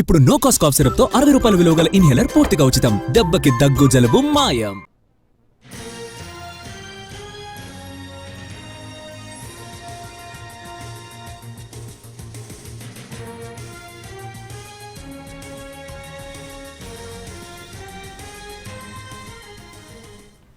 ఇప్పుడు no cost cough సిరప్తో అరవై రూపాయల విలువ గల ఇన్హేలర్ పూర్తిగా ఉచితం. దెబ్బకి దగ్గు జలుబు మాయం.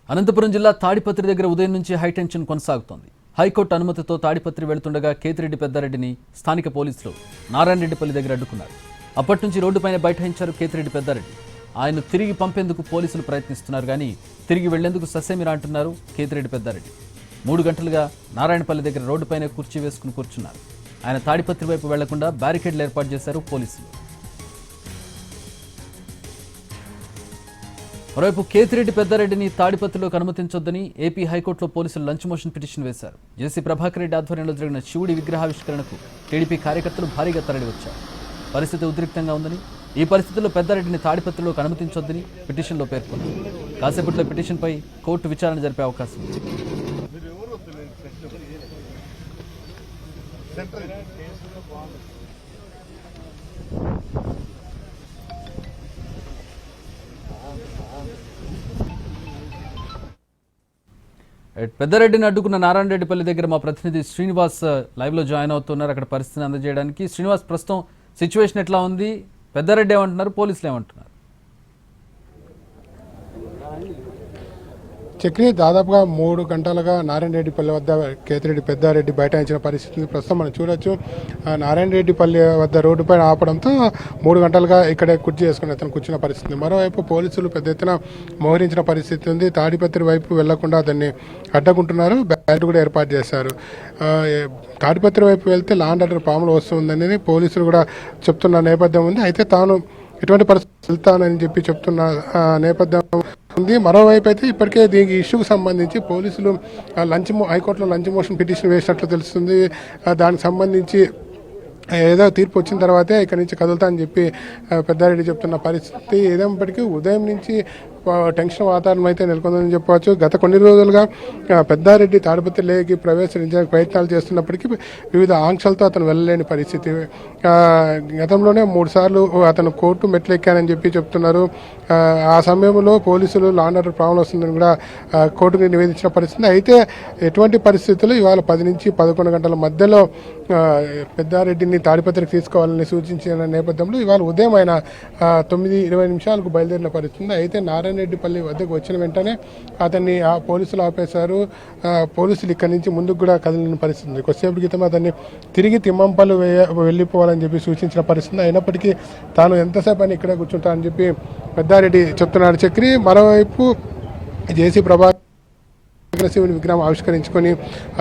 అనంతపురం జిల్లా తాడిపత్రి దగ్గర ఉదయం నుంచి హైటెన్షన్ కొనసాగుతోంది. హైకోర్టు అనుమతితో తాడిపత్రి వెళ్తుండగా కేతిరెడ్డి పెద్దారెడ్డిని స్థానిక పోలీసులు నారాయణరెడ్డిపల్లి దగ్గర అడ్డుకున్నారు. అప్పటి నుంచి రోడ్డుపైన బైఠాయించారు కేతిరెడ్డి పెద్దారెడ్డి. ఆయన తిరిగి పంపేందుకు పోలీసులు ప్రయత్నిస్తున్నారు కానీ తిరిగి వెళ్ళేందుకు ససేమిరా అంటున్నారు కేతిరెడ్డి పెద్దారెడ్డి. మూడు గంటలుగా నారాయణపల్లి దగ్గర రోడ్డుపైన కుర్చీ వేసుకుని కూర్చున్నారు. ఆయన తాడిపత్రి వైపు వెళ్ళకుండా బ్యారికేడ్లు ఏర్పాటు చేశారు పోలీసులు. మరోవైపు కేతిరెడ్డి పెద్దారెడ్డిని తాడిపత్రిలోకి అనుమతించొద్దని ఏపీ హైకోర్టులో పోలీసులు లంచ్ మోషన్ పిటిషన్ వేశారు. జేసీ ప్రభాకర్ రెడ్డి ఆధ్వర్యంలో జరిగిన శివుడి విగ్రహావిష్కరణకు టీడీపీ కార్యకర్తలు భారీగా తరలివచ్చారు. పరిస్థితి ఉద్రిక్తంగా ఉందని ఈ పరిస్థితుల్లో పెద్దారెడ్డిని తాడిపత్రిలోకి అనుమతించొద్దని పిటిషన్లో పేర్కొంది. కాసేపట్లో పిటిషన్పై కోర్టు విచారణ జరిపే అవకాశం పెద్దారెడ్డిని అడ్డుకున్న నారాయణ రెడ్డిపల్లి దగ్గర మా ప్రతినిధి శ్రీనివాస్ లైవ్లో జాయిన్ అవుతున్నారు. అక్కడ పరిస్థితిని అందజేయడానికి శ్రీనివాస్ ప్రస్తుతం సిచ్యువేషన్ ఎట్లా ఉంది? పెద్దారెడ్డి ఏమంటున్నారు? పోలీసులు ఏమంటున్నారు? చెక్ని దాదాపుగా మూడు గంటలుగా నారాయణరెడ్డిపల్లి వద్ద కేతిరెడ్డి పెద్దారెడ్డి బైఠాయించిన పరిస్థితి ప్రస్తుతం మనం చూడొచ్చు. ఆ నారాయణరెడ్డిపల్లి వద్ద రోడ్డుపైన ఆపడంతో మూడు గంటలుగా ఇక్కడే కుర్చీ చేసుకుని అతను కూర్చున్న పరిస్థితి మరోవైపు పోలీసులు పెద్ద ఎత్తున మోహరించిన పరిస్థితి ఉంది. తాడిపత్రి వైపు వెళ్ళకుండా దాన్ని అడ్డకుంటున్నారు. బ్యాట్ కూడా ఏర్పాటు చేశారు. తాడిపత్రి వైపు వెళ్తే లాండ్ ఆర్డర్ పాములు వస్తుందని పోలీసులు కూడా చెప్తున్న నేపథ్యం ఉంది. అయితే తాను ఎటువంటి పరిస్థితి వెళ్తానని చెప్పి చెప్తున్న నేపథ్యం ఉంది. మరోవైపు అయితే ఇప్పటికే దీనికి ఇష్యూకి సంబంధించి పోలీసులు లంచ్ హైకోర్టులో లంచ్ మోషన్ పిటిషన్ వేసినట్లు తెలుస్తుంది. దానికి సంబంధించి ఏదో తీర్పు వచ్చిన తర్వాతే ఇక్కడి నుంచి కదులుతా అని చెప్పి పెద్దారెడ్డి చెప్తున్న పరిస్థితి. ఏదైనప్పటికీ ఉదయం నుంచి టెన్షన్ వాతావరణం అయితే నెలకొందని చెప్పవచ్చు. గత కొన్ని రోజులుగా పెద్దారెడ్డి తాడిపత్రి లేకి ప్రవేశించడానికి ప్రయత్నాలు చేస్తున్నప్పటికీ వివిధ ఆంక్షలతో అతను వెళ్ళలేని పరిస్థితి. గతంలోనే మూడు సార్లు అతను కోర్టు మెట్లెక్కానని చెప్పి చెప్తున్నారు. ఆ, సమయంలో పోలీసులు లాండ్ ఆర్డర్ ప్రాబ్లం వస్తుందని కూడా కోర్టుకి నివేదించిన పరిస్థితి అయితే ఎటువంటి పరిస్థితులు ఇవాళ పది నుంచి పదకొండు గంటల మధ్యలో పెద్దారెడ్డిని తాడిపత్రికి తీసుకోవాలని సూచించిన నేపథ్యంలో ఇవాళ ఉదయం ఆయన తొమ్మిది ఇరవై నిమిషాలకు బయలుదేరిన పరిస్థితి అయితే నారాయణ రెడ్డిపల్లి వద్దకు వచ్చిన వెంటనే అతన్ని ఆ పోలీసులు ఆపేశారు. పోలీసులు ఇక్కడి నుంచి ముందుకు కూడా కదిలిన పరిస్థితి ఉంది. కొద్దిసేపు క్రితం అతన్ని తిరిగి తిమ్మంపల్లి వెళ్ళిపోవాలని చెప్పి సూచించిన పరిస్థితి అయినప్పటికీ తాను ఎంతసేపు అని ఇక్కడే కూర్చుంటా అని చెప్పి పెద్దారెడ్డి చెప్తున్నాడు. చక్రి మరోవైపు జేసీ ప్రభా శివుని విగ్రహం ఆవిష్కరించుకొని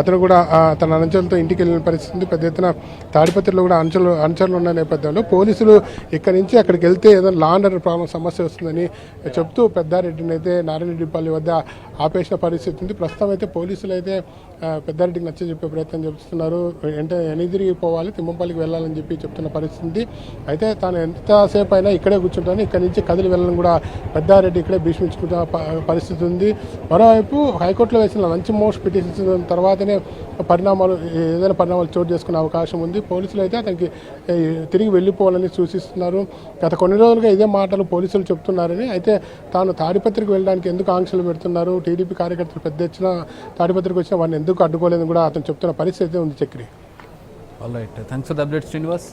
అతను కూడా తన అనుచరులతో ఇంటికి వెళ్ళిన పరిస్థితి పెద్ద ఎత్తున తాడిపత్రిలో కూడా అనుచరులు అనుచరులు ఉన్న నేపథ్యంలో పోలీసులు ఇక్కడి నుంచి అక్కడికి వెళ్తే ఏదైనా లా అండ్ ఆర్డర్ ప్రాబ్లం సమస్య వస్తుందని చెప్తూ పెద్దారెడ్డిని అయితే నారాయణరెడ్డిపల్లి వద్ద ఆపేసిన పరిస్థితి ఉంది. ప్రస్తుతం అయితే పోలీసులు అయితే పెద్దారెడ్డికి నచ్చ చెప్పే ప్రయత్నం చేస్తున్నారు. అంటే ఎనిదిరిగి పోవాలి తిమ్మంపల్లికి వెళ్ళాలని చెప్పి చెప్తున్న పరిస్థితి అయితే తాను ఎంతసేపు అయినా ఇక్కడే కూర్చుంటాను. ఇక్కడి నుంచి కదిలి వెళ్ళాలని కూడా పెద్దారెడ్డి ఇక్కడే భీష్మించుకుంటున్న పరిస్థితి ఉంది. మరోవైపు హైకోర్టులో వేసిన లంచ్ మోస్ట్ పిటిషన్ తర్వాతనే పరిణామాలు ఏదైనా పరిణామాలు చోటు చేసుకునే అవకాశం ఉంది. పోలీసులు అయితే అతనికి తిరిగి వెళ్ళిపోవాలని సూచిస్తున్నారు. గత కొన్ని రోజులుగా ఇదే మాటలు పోలీసులు చెప్తున్నారని అయితే తాను తాడిపత్రికి వెళ్ళడానికి ఎందుకు ఆంక్షలు పెడుతున్నారు? టీడీపీ కార్యకర్తలు పెద్ద ఎత్తున తాడిపత్రికి వచ్చిన వారిని ఎందుకు అడ్డుకోలేదని కూడా అతను చెప్తున్న పరిస్థితి ఉంది Chakri. All right thanks for the update Srinivas